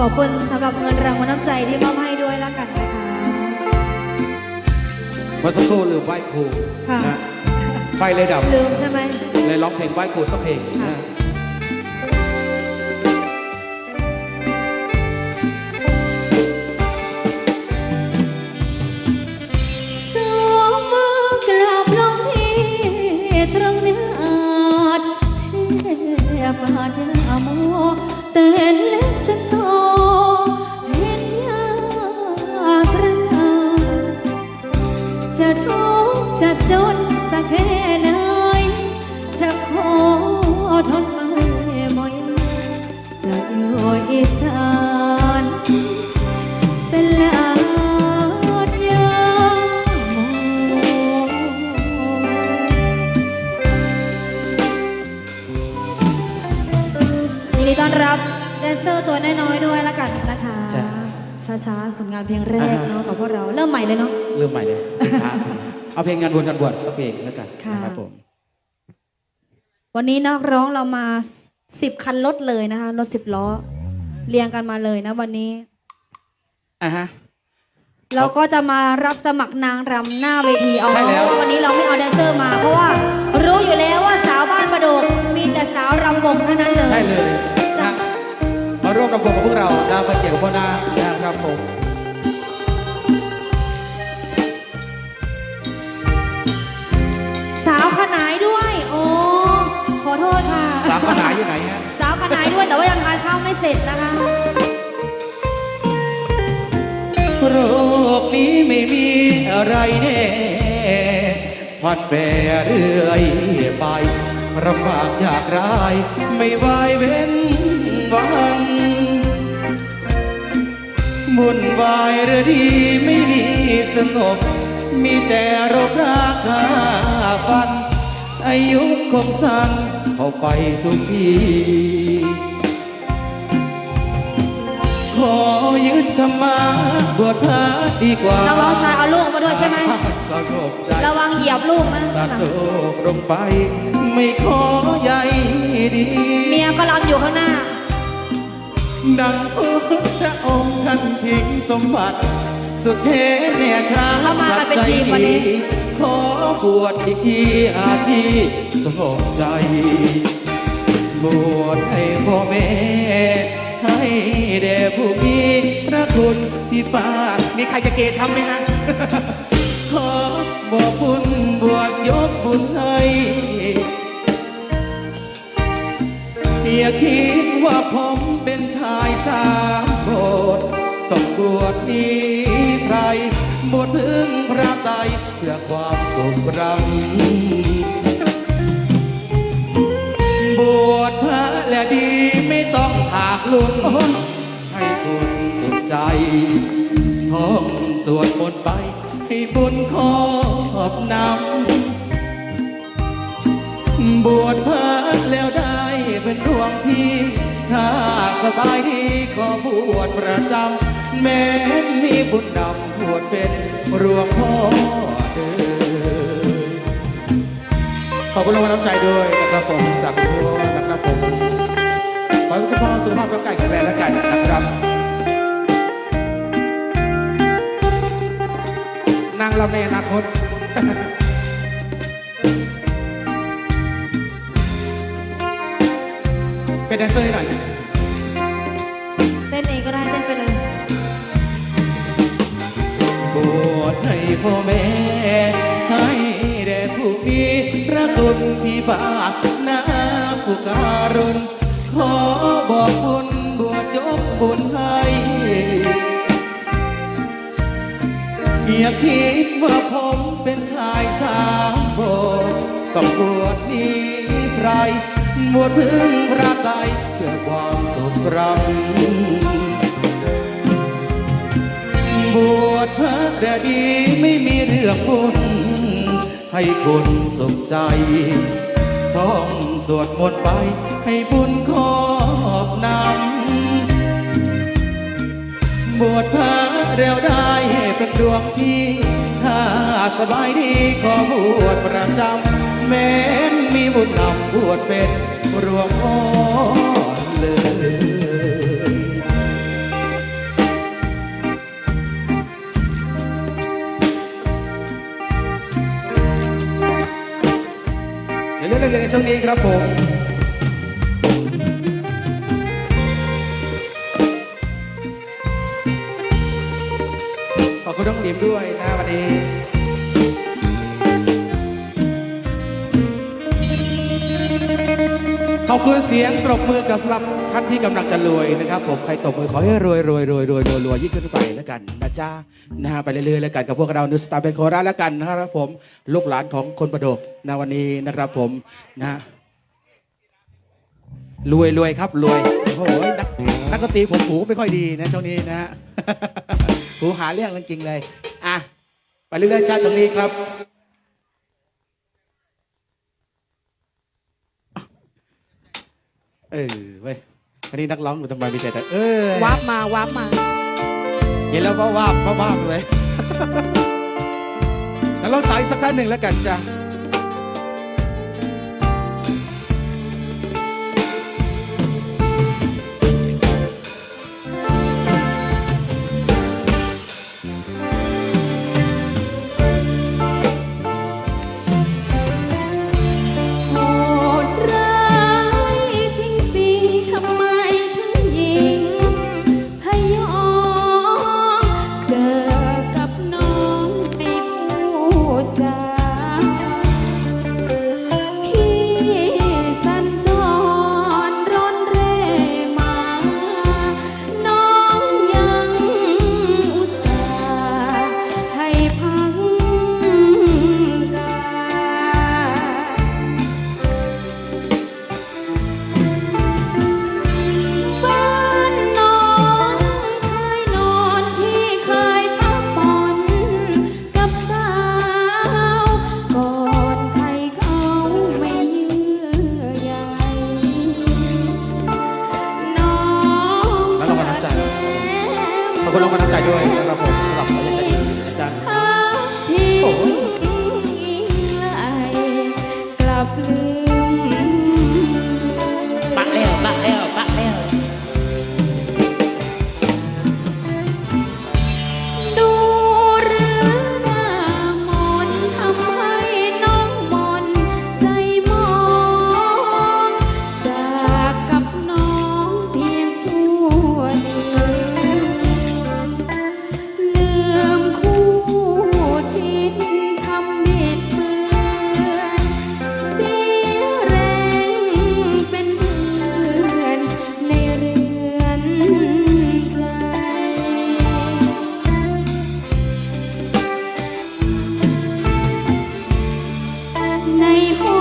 ขอบคุณสำหรับเงินรางวัลน้ำใจที่มอบให้ด้วยแล้วกันนะคะเมื่อสักครู่ลืมไหว้ครูค่ะนะไฟเลยดับลืมใช่ไหมเลยร้องเพลงไหว้ครูสักเพลงค่ะนะ ช้าๆผลงานเพลงแรกเนาะกับพวกเราเริ่มใหม่เลยเนาะลืมใหม่เลยช้าเอาเพลงงานบุญกันบวชสักเพลงแล้วกันค่ะนะครับผมวันนี้นักร้องเรามาสิบคันรถเลยนะคะรถสิบล้อ เรียงกันมาเลยนะวันนี้อะฮะเราก็จะมารับสมัครนางรำหน้าเวทีเอาใช่แล้วเพราะว่าวันนี้เราไม่เอาแดนเซอร์มา เพราะว่ารู้อยู่แล้วว่าสาวบ้านประโดกมีแต่สาวรำวงเท่านั้นเลยใช่เลยนะมา ร่วมรำวงกับพวกเราดาวประเกียรติกับพ่อนานะครับผมสาวขนายด้วย โอ้ขอโทษค่ะ สามปัญหาอยู่ไหนฮะ สาวขนายด้วยแต่ว่ายังทานข้าวไม่เสร็จนะคะ โรคนี้ไม่มีอะไรแน่พัดแปรเรื่อยไปลำบากยากราย ไม่ไหวเว้นวัน บุญวายหรือดีไม่มีสงบ มีแต่โรคราคาฟัน อายุคงสั้นเข้าไปทุกที ขอยึดธรรมะบวชพระดีกว่านักร้องชายเอาลูกมาด้วยใช่ไหม สงบใจระวังเหยียบลูกนะตัดโลกลงไป ไม่ขอใยดี เมียก็รำอยู่ข้างหน้า ดังพุทธองค์ท่านทิ้งสมบัติ สุดเทแน่ชาเข้ามากันเป็นทีมวันนี้ ขอบวชอีกทีอาทีสงบใจ บวชให้พ่อแม่ให้แด่ผู้มีพระคุณที่ป้ามีใครจะเกตทำไหมฮะ ขอบอกบุญบวชยกบุญให้อย่าคิดว่าผม เป็นชายสามโบสต้องบวชนี้ใครบวชพึ่งพระไตเพื่อความสุขรังบวชเพลุนโอ้ยให้คุณสุขใจท่องสวดมนต์ไป ให้บุญขอบนำบวชพระแล้วได้เป็นดวงพี่ ถ้าสบายดีขอบวชประจำแม้มีบุญนำบวชเป็นรวงพ่อเดินขอบคุณรางวัลน้ำใจด้วยนะครับผมจากคุณพ่อนะครับผมขอให้คุณพ่อสุขภาพร่างกายแข็งแรงแล้วกันนะครับ นางลำในอนาคต เป็นแดนเซอร์ให้หน่อย เต้นเองก็ได้เต้นไปเลยบวชให้พ่อแม่ ให้แด่ผู้มีพระคุณที่บาปนาผู้การุณขอบอกบุญบวชยกบุญให้อย่าคิดว่าผมเป็นชายสามโบต้องบวชหนี้ใคร บวชพึ่งพระไตเพื่อความสุขรำบวชพระแต่ดีไม่มีเรื่องบุญให้คนสุขใจท่องสวดมนต์ไปให้บุญขอบนำบวชพระเร็วได้เป็นดวงพี่ถ้าสบายดีขอบวชประจำแม้นมีบุญนำบวชเป็น รวงพ่อเลยเดี๋ยวเรื่องในช่วงนี้ครับผมขอบคุณน้องหนิมด้วยนะวันนี้ อบคุณเสียงตบมือกับสำหรับท่านที่กำลังจะรวยนะครับ ผมใครตบมือขอให้รวยรวยรวยรวยรวยรวยยิ่งขึ้นไปแล้วกันนะจ๊ะนะฮะไปเรื่อยๆแล้วกันกับพวกเรานูสตาร์เป็นโคราชแล้วกันนะครับผมลูกหลานของคนประดกนะวันนี้นะครับผมนะฮะรวยรวยครับรวยโอ้โหนักนักดนตรีผมหูไม่ค่อยดีนะช่วงนี้นะฮะหูหาเรื่องจริงๆเลยอะไปเรื่อยๆจ้าตรงนี้ครับ ออเว้ยวันนี้นักร้องอยู่ทำไมมีแต่แต่เออวับมาวับมา เห็นแล้วก็ว่าบก็ว่าบเลยแล้วเราสายสักท่านหนึ่งแล้วกันจ้ะ จ้ ในหัว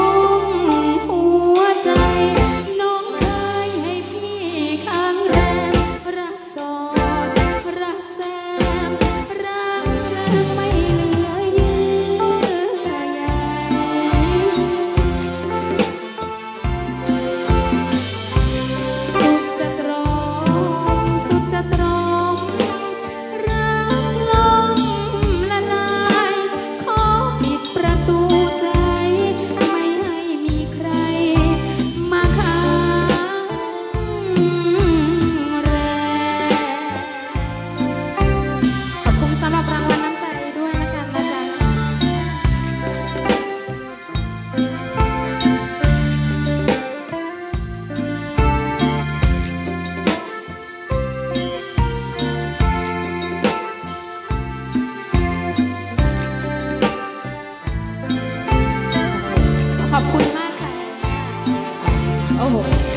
โอ้โห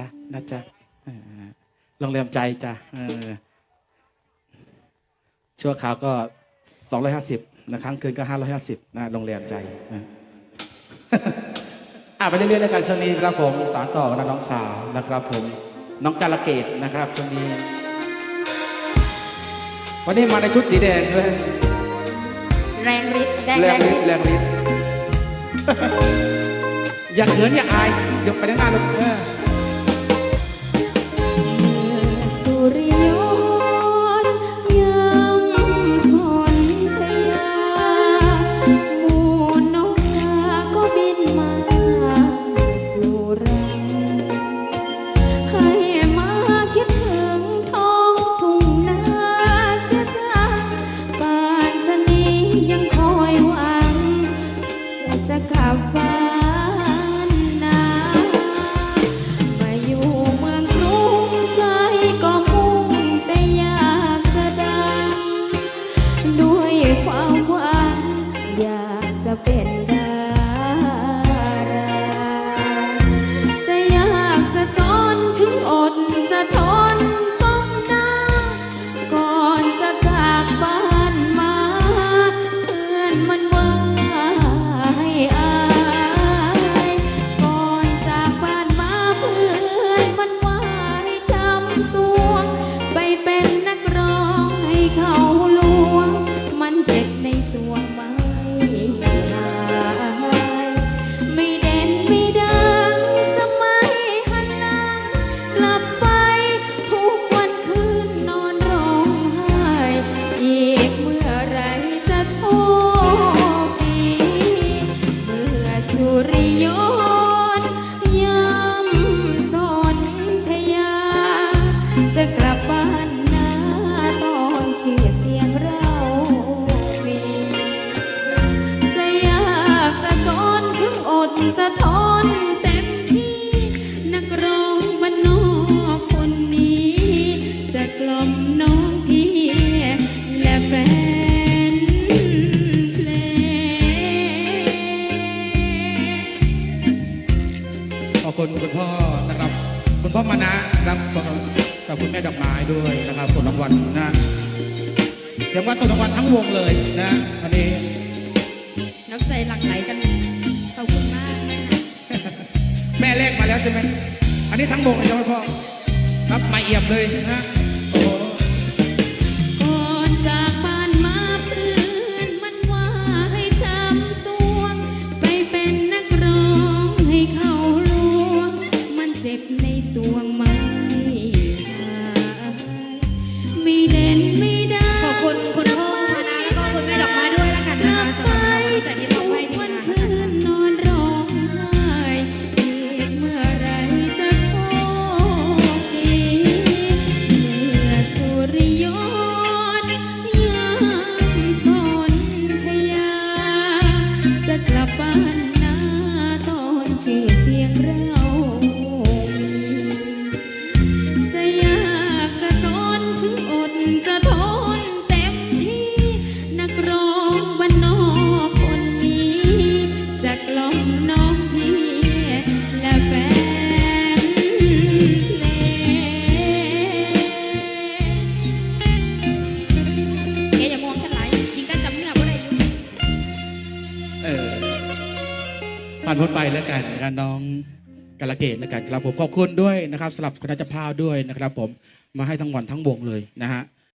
จ๊ะนะจ๊ะนะจ๊ะเออโรงแรมใจจ้ะเออชั่วคราวก็250นะครั้งคืนก็550นะโรงแรมใจนะอะไปเรื่อยๆแล้วกันช่วงนี้ครับผมสารต่อนะน้องสาวนะครับผมน้องกาลเกตนะครับช่วงนี้ วันนี้มาในชุดสีแดงด้วยแรงฤทธิ์แดงแรแรงงฤฤททธิ์ธิ์แรงฤทธิ์อย่าเขินอย่าอายเดี๋ยวไปด้านหน้าลูก กลับบ้านนาตอนชื่อเสียงเรามีจะยากจะทนถึงอดจะทนเต็มที่ นักร้องบ้านนอกคนนี้ จะกล่อมน้องพี่และแฟนเพลง ขอบคุณคุณพ่อนะครับ คุณพ่อมานะครับ กับคุณแม่ดอกไม้ด้วยนะครับส่วนรางวัลนะเดี๋ยวว่าตัวรางวัลทั้งวงเลยนะวันนี้น้ำใจหลั่งไหลกันขอบคุณมากนะคะแม่เลขมาแล้วใช่ไหมอันนี้ทั้งวงเลยใช่ไหมพ่อครับมาเอี่ยมเลยนะานพ้นไปแล้วกันะครับน้องกาลเกตแล้วกันครับผมขอบคุณด้วยนะครับสำหรับคณะเจ้าภาพด้วยนะครับ ผมมาให้ทั้งวันทั้งวงเลยนะฮะ